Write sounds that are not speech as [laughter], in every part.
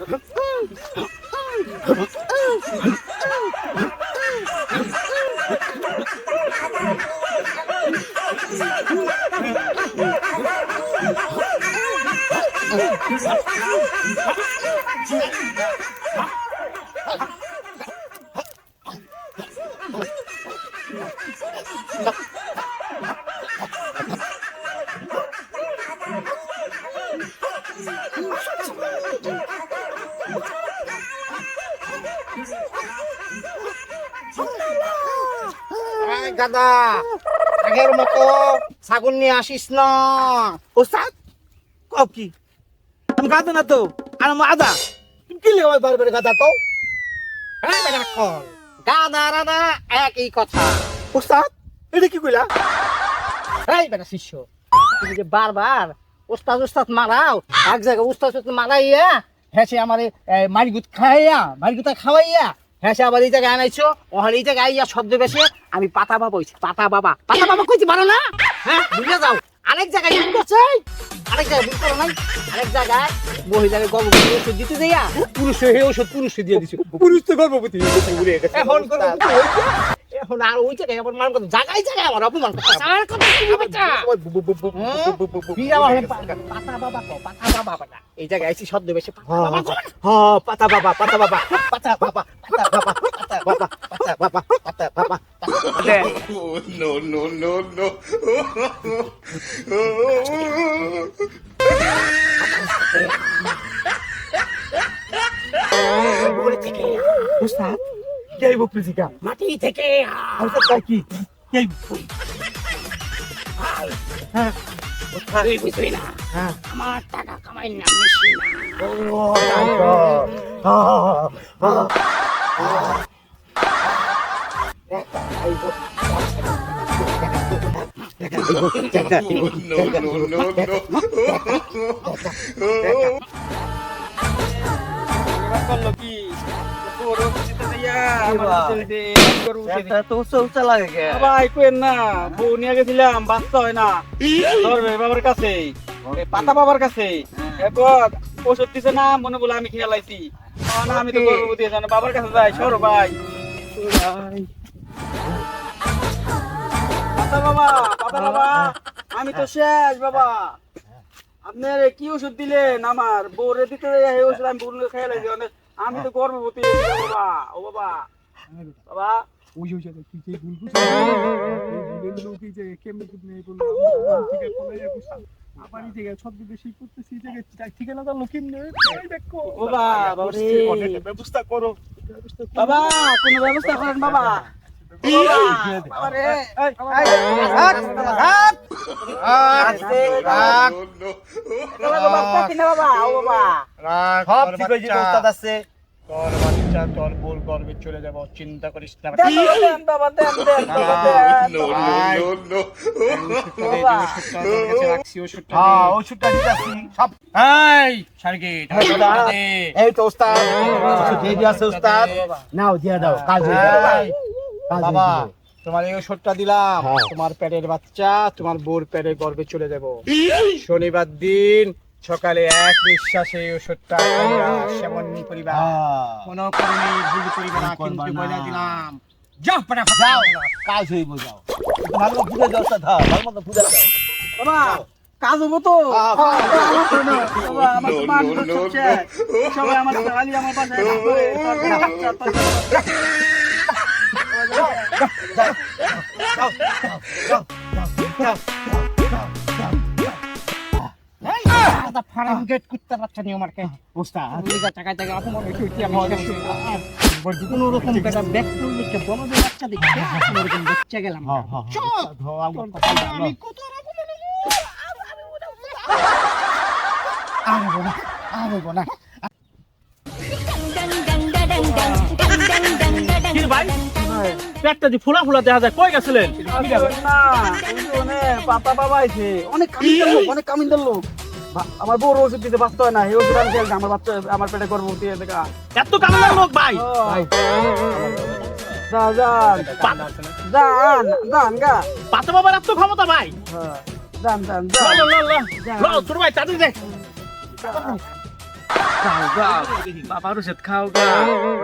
[laughs] Woo! গাদা আগের মতো ছাগল নিয়ে আসিস না। ওস্তাদ? কও কি? আমি গাদা না তো আর আমার আদা। তুমি কি লেগে আমার বারবার গাদা কও? এই বেটা কল। গাদা রাদা একই কথা। ওস্তাদ এটা কি কইলা? এই বেটা শিষ্য তুমি যে বারবার ওস্তাদ ওস্তাদ মারাও এক জায়গায় ওস্তাদ ওস্তাদ মারাইয়া হ্যাঁ সে আমার মারিগুত খাইয়া মারিগুতা খাওয়াইয়া হ্যাঁ সে আবার এই জায়গায় আনাইছো ওখানে এই জায়গায় আইয়া শব্দ বেশি আমি পাতা বাবা হইছি পাতা বাবা পাতা বাবা কইতে পারো না হ্যাঁ বুঝে যাও আরেক জায়গায় ভুল করছে আরেক জায়গায় ভুল করো নাই আরেক জায়গায় মহিলাকে গর্ভবতী ওষুধ দিতে দেয়া পুরুষ হয়ে ওষুধ পুরুষে দিয়ে দিছো পুরুষ তো গর্ভবতী উড়ে গেছে এখন এখন আর ওই জায়গায় আমার মান কথা জায়গায় জায়গায় আমার অপমান করছে আমার কথা শুনি বাচ্চা আবার পা- পাতা বাবা পাতা বাবা বাবা। এই জায়গায় আইসি শব্দ বেশি পাতা বাবা হ্যাঁ পাতা বাবা পাতা বাবা পাতা বাবা পাতা বাবা পাতা বাবা পাতা বাবা পাতা বাবা Oh, no, no, no, no. ওস্তাদ কে বকরিকা মাটি থেকে ওস্তাদ তাই কি কে তুই বুঝবি না হ্যাঁ আমার টাকা কামাই না বেশি না ও তো হ্যাঁ না বাবার কাছে পাতা বাবার কাছে। এরপর ওষুধ দিছে না, মনে বলে আমি খেয়ে লাইছি। না আমি তো শেষ, বাবা। আপনার কি ওষুধ দিলেন আমার? বউরে দিতে এই ওষুধ আমি ভুল খেয়ে লাইছি আমি তো গর্ভবতী, বাবা, ও বাবা। বাবা। ওই ওই জায়গায় তুই যে ভুল জায়গায় কেমনে কি নেই বলল আবার এই জায়গায় সব বেশি করতেছি এই জায়গায় ঠিকানা জানলো কেমনে দেখো বাবা, ব্যবস্থা করো ব্যবস্থা করো। বাবা কোনো ব্যবস্থা করেন বাবা সব ঠিক আছে। তোর বাচ্চা তোর বোর গর্বে চলে যাব চিন্তা করিস না বাবা, দেন দেন দেন বাবা দেন No, no, no, no. হ্যাঁ ওষুধটা দিতেছি সব এই সার্গিট এই তো ওস্তাদ দিয়ে দিয়েছে ওস্তাদ নাও দিয়ে দাও কাজ হয়ে যাবে কাজ হয়ে বাবা তোমার এই ওষুধটা দিলাম হ্যাঁ। তোমার পেটের বাচ্চা তোমার বোর পেটে গর্বে চলে যাব শনিবার দিন সকালে এক নিঃশ্বাসে ওষুধটা সেবন করিবা কোনো কর্মী ভুল করিবা না কিন্তু বলে দিলাম যাও পাটা যাও কাজ হইব যাও। ভালো দাও ওস্তাদ হ্যাঁ ভালো মতো দাও। বাবা কাজ হব তো? আমার তো তো মান তো। সবাই আমার খালি আমার তারপরে- দাদা ফার্ম গেট কুত্তা বাচ্চা নিয়ে আমার ওস্তাদ দুই হাজার টাকা টাকা অপমান হয়েছে ওইটি আমি কোনো রকম একটা ব্যাগ করলে বড়দের বাচ্চা দেখছে কোনো রকম বাচ্চা গেলাম। আমি কত রকম আরবো না আরবো না ভাই? পেটটা যে ফোলা ফোলা দেখা যায় কই গেছিলেন? না, পাতা বাবা। অনেক কামিনদার লোক, অনেক কামিনদার লোক। আমার বউর ওষুধ দিতে বাঁচতে হয় না এই ওষুধ আমি খেয়েছি আমার বাচ্চা আমার পেটে গর্ভবতী হয়ে দেখা এত কামেলার লোক ভাই। যান যান যান গা। পাতা বাবার এত ক্ষমতা ভাই। হ্যাঁ, যান যান ল, যান তোর ভাই তাড়াতাড়ি দে। খাও বাবার ওষুধ খাও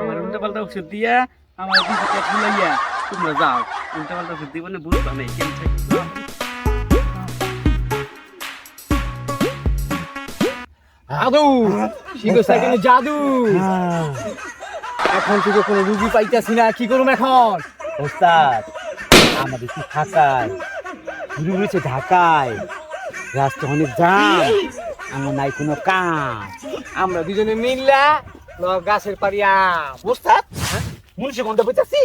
আমার উল্টা পাল্টা ওষুধ দিয়া আমার দিকে পেট ফুলাইয়া তোমরা যাও। উল্টা পাল্টা ওষুধ দিব না বুঝবা নেই জাদু শিখেছে কিন্তু জাদু। এখন থেকে কোনো রুগী পাইতাছি না কি করুম এখন? ওস্তাদ আমাদের কি ঢাকায়? ঘুরে ঘুরেছে ঢাকায়। রাস্তা অনেক জাম আমার নাই কোনো কাজ আমরা দুজনে মিললা ল গাছের পাড়িয়া। বুঝতাম মুন্সি গন্ধ বুঝতেছি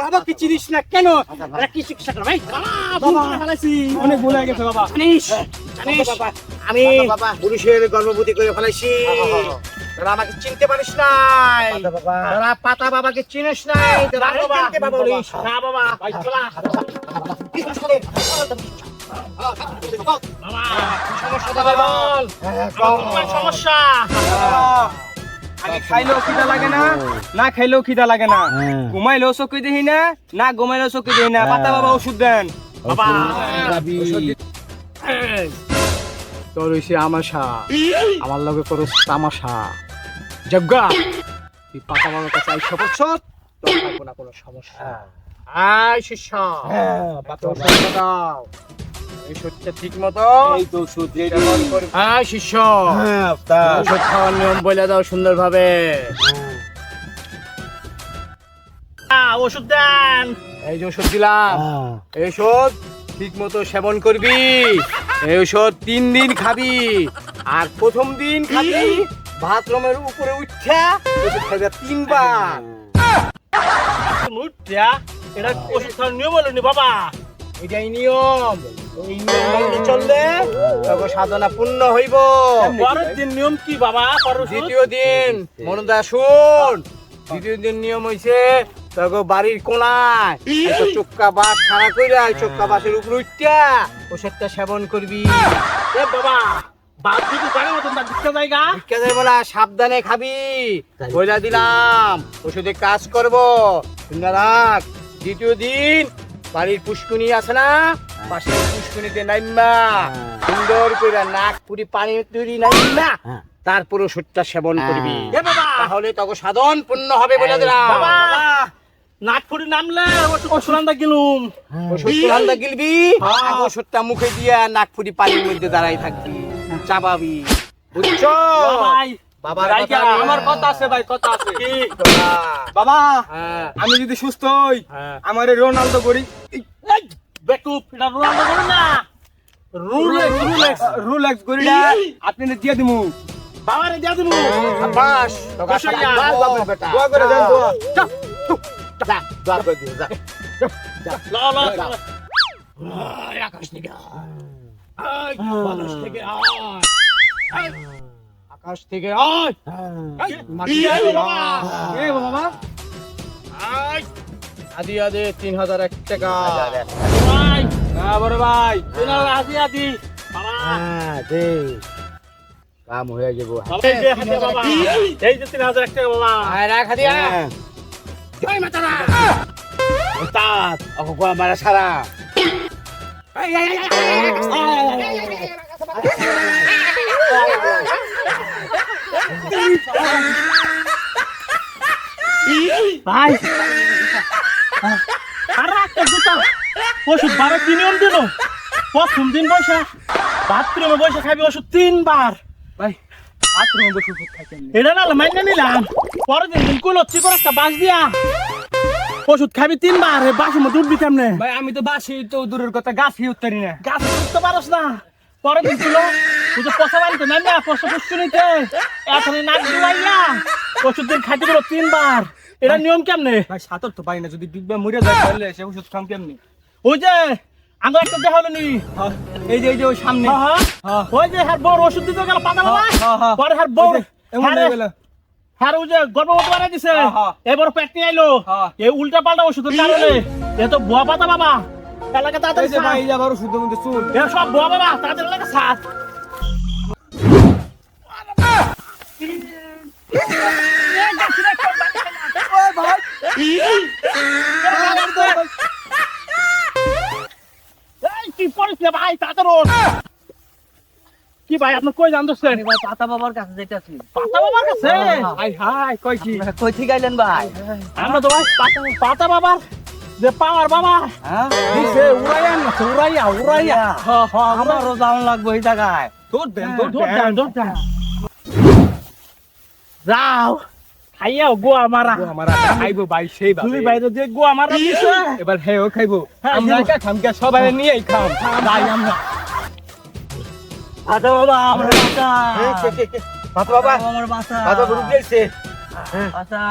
বাবা কি চিনিস না কেন কি চিকিৎসা ফেলাইছি অনেক ভুল হয়ে গেছে বাবা জানিস আমি পুরুষের গর্ভবতী করে ফেলাইছি তোরা আমাকে চিনতে পারিস নাই তোরা পাতা বাবাকে চিনিস নাই তোরা চিনতে বাবা বলিস না বাবা ভাই চলা সমস্যা খাইলেও খিদা লাগে না না খাইলেও খিদা লাগে না হ্যাঁ। ঘুমাইলেও চোখে দেখি না না ঘুমাইলেও চোখে দেখি না পাতা বাবা ওষুধ দেন বাবা তোর হইছে আমাশা আমার লগে করস তামাশা তুই কাছে আইসা পড়ছ তোর থাকব না কোনো সমস্যা। আয় শিষ্য। তোর দাও। এই সত্যটা ঠিক মতো। এই তো ওষুধ সেবন করবি। আয় শিষ্য। হ্যাঁ খাওয়ার নিয়ম বলে দাও সুন্দরভাবে। ওষুধ দেন। এই যে ওষুধ দিলাম। হ্যাঁ। এই ওষুধ ঠিক মতো সেবন করবি। এই ওষুধ তিন দিন খাবি। আর প্রথম দিন খাবি। বাথরুমের উপরে উঠা ওষুধ তিনবার। মুট্টা এটা ওষুধ খাওয়ার নিয়ম হলো নি বাবা। এটাই নিয়ম। এই নিয়ম মেনে চললে তবে সাধনা পূর্ণ হইব। পরের দিন নিয়ম কি বাবা? দ্বিতীয় দিন মনদা শুন। দ্বিতীয় দিন নিয়ম হইছে তবে বাড়ির কোনায় চোক্কা বাস খাড়া কইরা চোক্কা বাসের উপর উঠা ওষুধটা সেবন করবি। এ বাবা সাবধানে খাবি। বইলা দিলাম ওষুধে কাজ করব। রাখ দ্বিতীয় দিন বাড়ির পুষ্কুনি আছে না? পাশের পুষ্কুনিতে নাইমা সুন্দর করে নাক পুরি পানি তুরি নাইমা হ্যাঁ। তারপর ওষুধটা সেবন করবি। এ তাহলে তোকে সাধন পূর্ণ হবে বলে দিলাম। বাবা! নাটপুরি নামলে ওষুধ গেলুম। গিলবি ওষুধটা মুখে দিয়া নাক ফুটি পানির মধ্যে দাঁড়াই থাকবি। চাবাবি। বুঝছ? রাইকা, কথা আমার কথা আছে ভাই কথা আছে। কি? বাবা হ্যাঁ। আমি যদি সুস্থ হই হ্যাঁ। আমার রোনালদো করি। এটা রোনাল্ডো করে না। রুলেক্স রুলেক্স। রোলেক্স গড়িটা আপনি দিয়ে দিমু। বাবারে দিয়া দিমু। তোকে বসে যা। দোয়া করবে বেটা। দোয়া করে দেন দোয়া। যা দোয়া করে দিও যা। ল ল আকাশ থেকে থেকে আয়। আকাশ থেকে আয় বাবা। আয়, আদি আদি তিন হাজার এক টাকা। না বড় ভাই তিন হাজার আদি আদি। হ্যাঁ দে কাম হয়ে যাব এই যে হাতে বাবা। এই যে তিন হাজার এক টাকা বাবা আয় রাখ হাদিয়া হ্যাঁ। জয় মাতারা ওস্তাদ ওকে মারা সারা ভাই। আর একটা জুতা। ওষুধ বারে কি নিয়ম দিল? প্রথম দিন বসে বাথরুমে বসে খাবি ওষুধ তিনবার। ভাই বাথরুমে বসে ওষুধ খাইতেন এটা না মাইনে নিলাম। পরের দিন কুলো চিকর একটা বাস দিয়া ওষুধ খাবি তিনবার বাসের মধ্যে উঠবি কেমনে? ভাই আমি তো বাসি তো দূরের কথা গাছই উত্তরি না। গাছ উঠতে পারস না। পরে দিন ছিল তুই তো পচা বাড়িতে নাই না পচা পুষ্টি নিতে। এখন নাক দিলাইয়া ওষুধ দিন খাইতে গেলো তিনবার। এটা নিয়ম কেমনে? ভাই সাঁতর তো পাই না যদি বিগবা মরে যায় তাহলে সে ওষুধ খাম কেমনি? ওই যে আঙ্গুর একটা দেখা হলো নি। হ্যাঁ, এই যে এই যে ওই সামনে। হ্যাঁ, হ্যাঁ। ওই যে হ্যার বউর ওষুধ দিতে গেল পাতা বাবা হ্যাঁ, হ্যাঁ। পরে বউ এমন হ্যারে- হয়ে যে গর্ভবতী বানাই দিছে হ্যাঁ, হ্যাঁ। এবার পেট আইলো। এই উল্টা পাল্টা ওষুধের কারণে এ তো ভুয়া পাতা বাবা এলাকা তাড়াতাড়ি ভাই সার। এই যে ওষুধের মধ্যে চুল এ সব বুয়া বাবা তাড়াতাড়ি এলাকা এই, কি করিস রে ভাই তাড়াতাড়ি। কি ভাই? আপনার কই জান দোস্তেন পাতা বাবার কাছে যেতেছি পাতা বাবার কাছে? হাই হাই কয় কি? কই থেকে আইলেন ভাই? আমরা তো ভাই পাতা পাতা বাবার যে পাওয়ার বাবা। হ্যাঁ? দিছে উড়াইয়া উড়াইয়া উড়াইয়া। হ হ আমারও যাওয়ান লাগবো এই জায়গায়। তোর দেন তোর দেন, দৌড় দেন। যাও খাইয়াও গোয়া মারা। আমার খাইবো ভাই সেই তুমি বাইরে দিয়ে গোয়া মারা দিছে এবার হেও খাইবো। হ্যাঁ, আমরা। সবাই নিয়েই খাম। যাই আমরা। পাতা বাবা আমার বাসা। পাতা বাবা। আমার বাসা। পাতা গরু দিয়েছে বাসা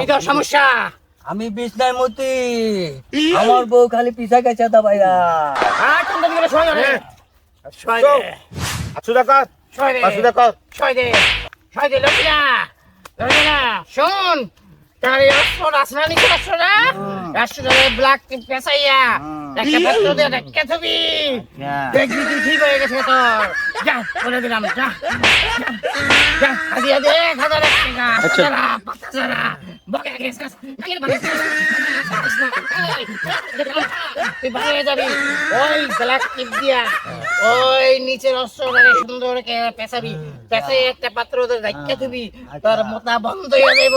এই তো সমস্যা। আমি বিষ্ণার মতি আমার বউ খালি পিছা গেছে দা ভাইয়া আর কোনটা দিকে ছয় রে ছয় দে। আচ্ছা দেখা। ছয় দে। পাঁচশো টাকা ছয় দে। ছয় দে লড়িয়া লড়িয়া শোন। তার অস্ত্র রাসনা নিচে অস্ত্রটা রাষ্ট্রটা ব্ল্যাক টিপ পেঁচাইয়া একটা পাত্র দিয়ে রেখে থবি দেখবি তুই ঠিক হয়ে গেছে তোর। যা বলে দিলাম যা যা, হাজিয়া দে হাজার এক টাকা। হাজারা পাঁচ হাজারা বকে গেছ গেছ গেল বলে তুই বাইরে যাবি। ওই ব্ল্যাক টিপ দিয়া ওই নিচের অস্ত্রটাকে সুন্দর করে পেঁচাবি। পেঁচাই একটা পাত্র রেখে থবি তোর মোতা বন্ধ হয়ে যাইব।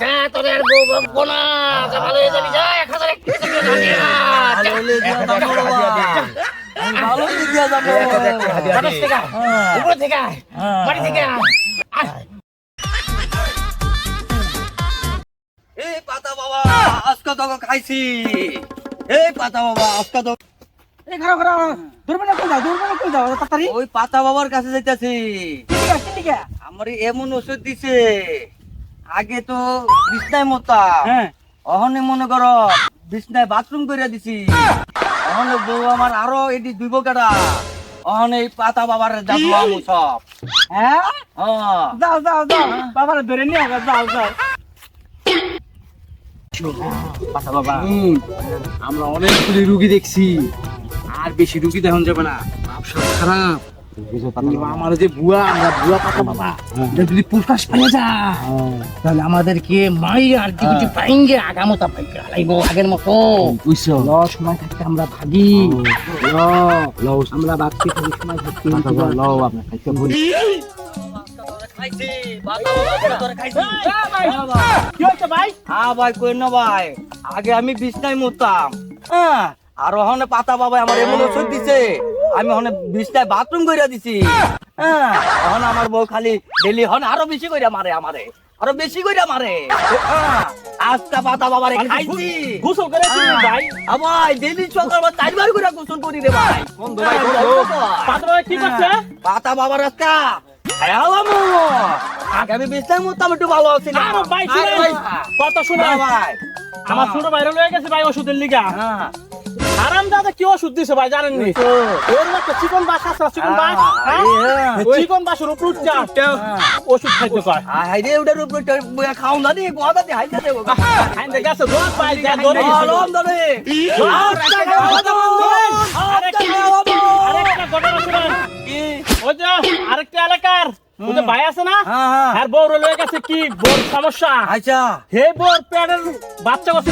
যা তোর আর বউ বকবো না। যা ভালো হয়ে যাবি। যা এক হাজার এক টাকা দিয়ে ধন্যবাদ। যা। ভালো হলে দিয়া যাব বাবা। আমি ভালো হলে দিয়া যাব বাতাস থেকে। উপরে থেকে বাড়ি থেকে আয়। এই পাতা বাবা আজকে তো খাইছি। এই পাতা বাবা আজকে তো এই খারাপ খারাপ দূরবে কই যাও দূরবে কই যাও তাড়াতাড়ি। ওই পাতা বাবার কাছে যাইতাছি। ঠিক আছে ঠিক আছে। আমার এমন ওষুধ দিছে। আগে তো বিছনায় মতা হ্যাঁ। অহনে মনে করো বিছনায় বাথরুম করে দিছি। অহনে বউ আমার আরও এটি দুইব কাটা অহনে এই পাতা বাবার যাব আমু সব হ্যাঁ? যাও যাও যাও। বাবার ধরে নিয়ে যাও। বাবা। আমরা অনেকগুলি রুগী দেখছি। আর বেশি রুগী দেখান যাবে না। ব্যবসা খারাপ। আমার যে বুয়া আমরা বুয়া পাতা বাবা। যদি প্রকাশ পেয়ে যা তাহলে আমাদেরকে মাই আর দিকে পাইঙ্গে আগামতা পাইকে আগের মতো। বুঝছ? ল সময় থাকতে আমরা ভাগি। ল আমরা ভাগতে সময় থাকতে ল আপনার খাইতে বলি। [laughs] খাইছি পাতা খাইছি। কি হচ্ছে ভাই? হ্যাঁ ভাই কই না ভাই? আগে আমি বিছনায় মুতাম হ্যাঁ। আর ওখানে পাতা বাবা আমার এমন ওষুধ দিছে। আমি ওখানে বিছনায় বাথরুম কইরা দিছি। হ্যাঁ এখন আমার বউ খালি ডেলি হন আরও বেশি কইরা মারে আমারে। আরও বেশি কইরা মারে। আজকা পাতা বাবারে খাইছি। গোসল করে ভাই। আ ডেলি চারবার করে গোসল করি রে ভাই। পাতা কি করছে? পাতা বাবার আজকা খায়ালামু আগামী বিছনায় মুতাম একটু ভালো আছি না। কথা শুনে ভাই। আমার ছোট ভাইরা লয়ে গেছে ভাই ওষুধের লিগা। হ্যাঁ আরাম দাদা কি ওষুধ দিছে ভাই ওর মতো চিকন বাস আছে চিকন বাস? হ্যাঁ? চিকন বাসের উপর উঠছা ওষুধ খাইতে কয়। হাই রে ওটার উপরে খাও না রে গোদা দে হাই দে গেছে দোষ পাই যা দোষ আলম দরে আরেকটা ঘটনা শুনেন ওই যে আরেকটা এলাকার ওই যে ভাই আছে না? হ্যাঁ হ্যাঁ। আর বউর লয়ে গেছে কি বউর সমস্যা? আচ্ছা। হে বউর বাচ্চা কত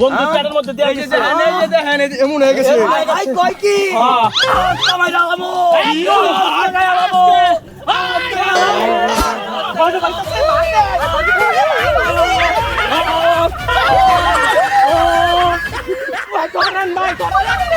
বন্ধু মধ্যে দিয়ে এমন হয়ে গেছে। কি? হ্যাঁ। একদম ভাই করেন ভাই করেন